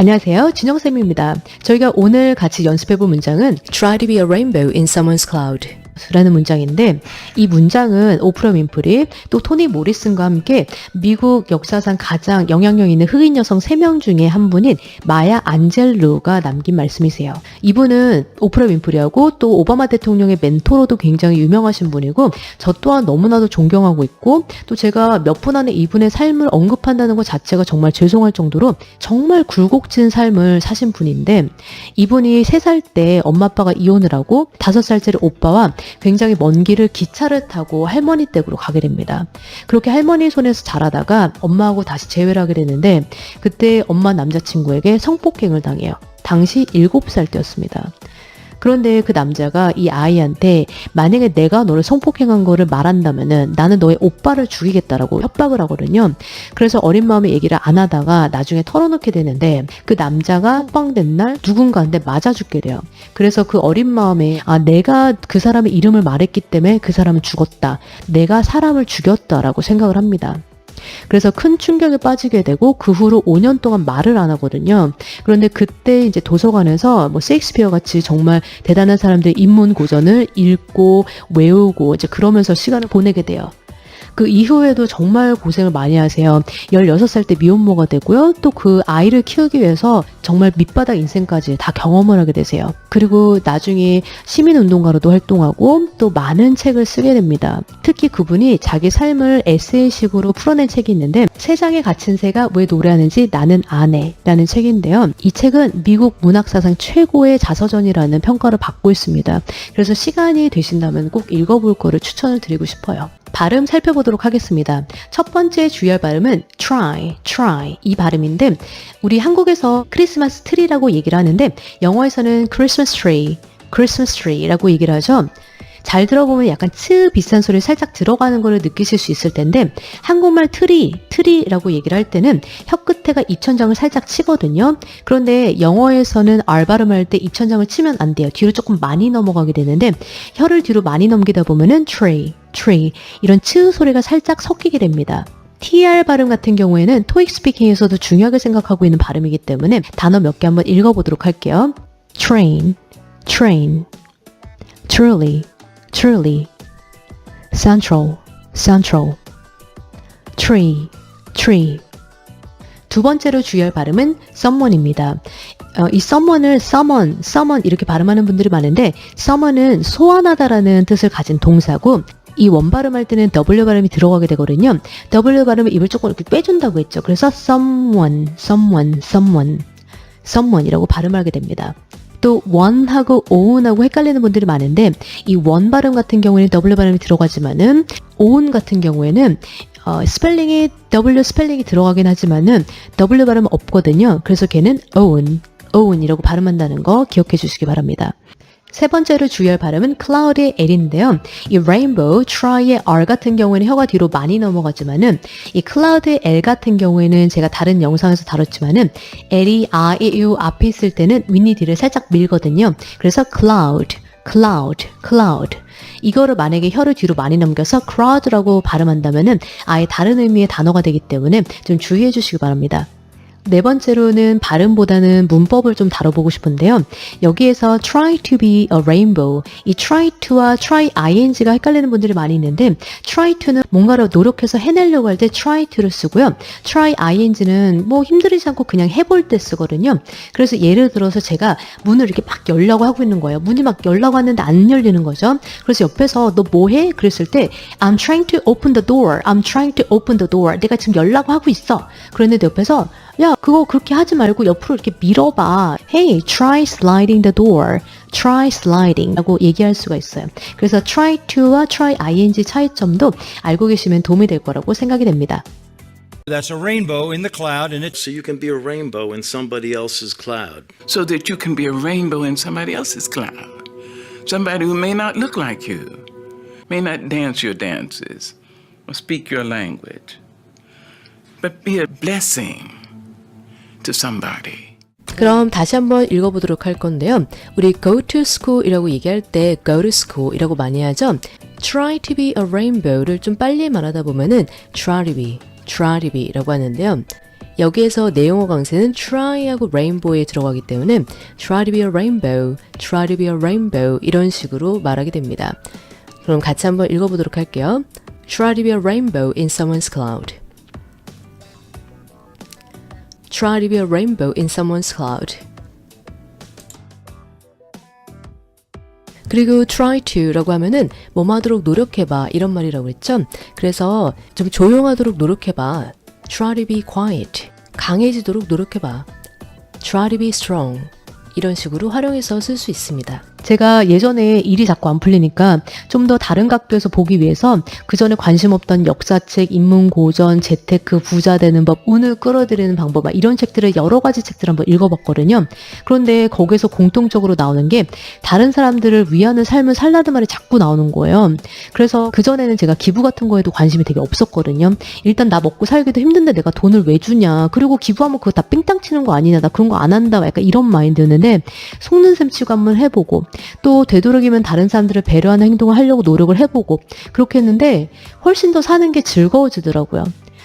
안녕하세요. 진영쌤입니다. 저희가 오늘 같이 연습해볼 문장은 Try to be a rainbow in someone's cloud. 라는 문장인데 이 문장은 오프라 윈프리 또 토니 모리슨과 함께 미국 역사상 가장 영향력 있는 흑인 여성 3명 중에 한 분인 마야 안젤루가 남긴 말씀이세요. 이분은 오프라 윈프리하고 또 오바마 대통령의 멘토로도 굉장히 유명하신 분이고 저 또한 너무나도 존경하고 있고 또 제가 몇 분 안에 이분의 삶을 언급한다는 것 자체가 정말 죄송할 정도로 정말 굴곡진 삶을 사신 분인데 이분이 3살 때 엄마 아빠가 이혼을 하고 5살짜리 오빠와 굉장히 먼 길을 기차를 타고 할머니 댁으로 가게 됩니다. 그렇게 할머니 손에서 자라다가 엄마하고 다시 재회를 하게 되는데 그때 엄마 남자친구에게 성폭행을 당해요. 당시 7살 때였습니다. 그런데 그 남자가 이 아이한테 만약에 내가 너를 성폭행한 거를 말한다면은 나는 너의 오빠를 죽이겠다라고 협박을 하거든요. 그래서 어린 마음에 얘기를 안 하다가 나중에 털어놓게 되는데 그 남자가 협박된 날 누군가한테 맞아 죽게 돼요. 그래서 그 어린 마음에 아 내가 그 사람의 이름을 말했기 때문에 그 사람은 죽었다. 내가 사람을 죽였다라고 생각을 합니다. 그래서 큰 충격에 빠지게 되고 그 후로 5년 동안 말을 안 하거든요. 그런데 그때 이제 도서관에서 뭐 셰익스피어 같이 정말 대단한 사람들의 인문 고전을 읽고 외우고 이제 그러면서 시간을 보내게 돼요. 그 이후에도 정말 고생을 많이 하세요. 16살 때 미혼모가 되고요. 또 그 아이를 키우기 위해서 정말 밑바닥 인생까지 다 경험을 하게 되세요. 그리고 나중에 시민운동가로도 활동하고 또 많은 책을 쓰게 됩니다. 특히 그분이 자기 삶을 에세이식으로 풀어낸 책이 있는데 세상에 갇힌 새가 왜 노래하는지 나는 아네 라는 책인데요. 이 책은 미국 문학사상 최고의 자서전이라는 평가를 받고 있습니다. 그래서 시간이 되신다면 꼭 읽어볼 거를 추천을 드리고 싶어요. 발음 살펴보 도록 하겠습니다. 첫 번째 주의할 발음은 try, try 이 발음인데 우리 한국에서 크리스마스 트리라고 얘기를 하는데 영어에서는 Christmas tree, Christmas tree라고 얘기를 하죠. 잘 들어보면 약간 츠 비싼 소리 살짝 들어가는 거를 느끼실 수 있을 텐데 한국말 트리, 트리라고 얘기를 할 때는 혀 끝에가 입천장을 살짝 치거든요. 그런데 영어에서는 R 발음할 때 입천장을 치면 안 돼요. 뒤로 조금 많이 넘어가게 되는데 혀를 뒤로 많이 넘기다 보면은 tree, tree 이런 츠 소리가 살짝 섞이게 됩니다. TR 발음 같은 경우에는 토익 스피킹에서도 중요하게 생각하고 있는 발음이기 때문에 단어 몇 개 한번 읽어보도록 할게요. train, train, truly, truly, central, central, tree, tree. 두 번째로 주의할 발음은 someone입니다. 어, 이 someone을 summon, summon 이렇게 발음하는 분들이 많은데 summon은 소환하다라는 뜻을 가진 동사고 이 원 발음할 때는 W 발음이 들어가게 되거든요. W 발음을 입을 조금 이렇게 빼준다고 했죠. 그래서 someone, someone, someone, someone이라고 발음하게 됩니다. 또 one하고 own하고 헷갈리는 분들이 많은데 이 one 발음 같은 경우에는 W 발음이 들어가지만은 own 같은 경우에는 어, 스펠링이 W 스펠링이 들어가긴 하지만은 W 발음은 없거든요. 그래서 걔는 own, own이라고 발음한다는 거 기억해 주시기 바랍니다. 세 번째로 주의할 발음은 cloud의 L인데요. 이 rainbow, try의 R 같은 경우에는 혀가 뒤로 많이 넘어가지만은 이 cloud의 L 같은 경우에는 제가 다른 영상에서 다뤘지만은 L이 아, 이, 유 앞에 있을 때는 윗니 뒤를 살짝 밀거든요. 그래서 cloud, cloud, cloud. 이거를 만약에 혀를 뒤로 많이 넘겨서 crowd라고 발음한다면은 아예 다른 의미의 단어가 되기 때문에 좀 주의해 주시기 바랍니다. 네 번째로는 발음보다는 문법을 좀 다뤄보고 싶은데요. 여기에서 try to be a rainbow. 이 try to와 try ing가 헷갈리는 분들이 많이 있는데 try to는 뭔가를 노력해서 해내려고 할 때 try to를 쓰고요. try ing는 뭐 힘들이지 않고 그냥 해볼 때 쓰거든요. 그래서 예를 들어서 제가 문을 이렇게 막 열려고 하고 있는 거예요. 문이 막 열려고 하는데 안 열리는 거죠. 그래서 옆에서 너 뭐해? 그랬을 때 I'm trying to open the door. I'm trying to open the door. 내가 지금 열라고 하고 있어. 그랬는데 옆에서 야, 그거 그렇게 하지 말고 옆으로 이렇게 밀어봐. Hey, try sliding the door. try sliding 라고 얘기할 수가 있어요. 그래서 try to와 try ing 차이점도 알고 계시면 도움이 될 거라고 생각이 됩니다. That's a rainbow in the cloud, and it's So you can be a rainbow in somebody else's cloud. so that you can be a rainbow in somebody else's cloud. Somebody who may not look like you, may not dance your dances or speak your language, but be a blessing To somebody. 그럼 다시 한번 읽어보도록 할 건데요. 우리 go to school이라고 얘기할 때 go to school이라고 많이 하죠. try to be a rainbow를 좀 빨리 말하다 보면은 try to be, try to be라고 하는데요. 여기에서 내용어 강세는 try하고 rainbow에 들어가기 때문에 try to be a rainbow, try to be a rainbow 이런 식으로 말하게 됩니다. 그럼 같이 한번 읽어보도록 할게요. Try to be a rainbow in someone's cloud. Try to be a rainbow in someone's cloud. 그리고 try to라고 하면은 뭐뭐 하도록 노력해봐 이런 말이라고 했죠. 그래서 좀 조용하도록 노력해봐. try to be quiet. 강해지도록 노력해봐. try to be strong. 이런 식으로 활용해서 쓸 수 있습니다. 제가 예전에 일이 자꾸 안 풀리니까 좀 더 다른 각도에서 보기 위해서 그 전에 관심 없던 역사책, 인문고전, 재테크, 부자 되는 법, 운을 끌어들이는 방법 막 이런 책들을 여러 가지 책들을 한번 읽어봤거든요. 그런데 거기서 공통적으로 나오는 게 다른 사람들을 위하는 삶을 살라는 말이 자꾸 나오는 거예요. 그래서 그 전에는 제가 기부 같은 거에도 관심이 되게 없었거든요. 일단 나 먹고 살기도 힘든데 내가 돈을 왜 주냐. 그리고 기부하면 그거 다 삥땅 치는 거 아니냐. 나 그런 거 안 한다. 약간 이런 마인드였는데 속는 셈 치고 한번 해보고 또 되도록이면 다른 사람들을 배려하는 행동을 하려고 노력을 해보고 그렇게 했는데 훨씬 더 사는 게 즐거워지더라고요.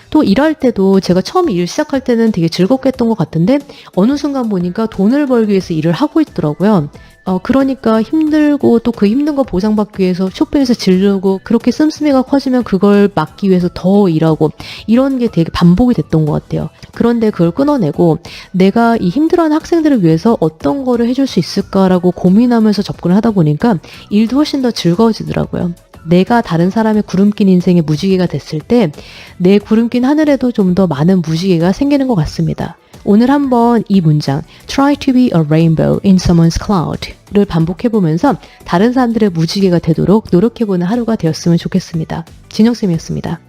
또 일할 때도 제가 처음 일 시작할 때는 되게 즐겁게 했던 것 같은데 어느 순간 보니까 돈을 벌기 위해서 일을 하고 있더라고요. 어, 그러니까 힘들고 또 그 힘든 거 보상받기 위해서 쇼핑에서 지르고 그렇게 씀씀이가 커지면 그걸 막기 위해서 더 일하고 이런 게 되게 반복이 됐던 것 같아요. 그런데 그걸 끊어내고 내가 이 힘들어하는 학생들을 위해서 어떤 거를 해줄 수 있을까라고 고민하면서 접근을 하다 보니까 일도 훨씬 더 즐거워지더라고요. 내가 다른 사람의 구름 낀 인생의 무지개가 됐을 때 내 구름 낀 하늘에도 좀 더 많은 무지개가 생기는 것 같습니다. 오늘 한번 이 문장 Try to be a rainbow in someone's cloud를 반복해 보면서 다른 사람들의 무지개가 되도록 노력해 보는 하루가 되었으면 좋겠습니다. 진영쌤이었습니다.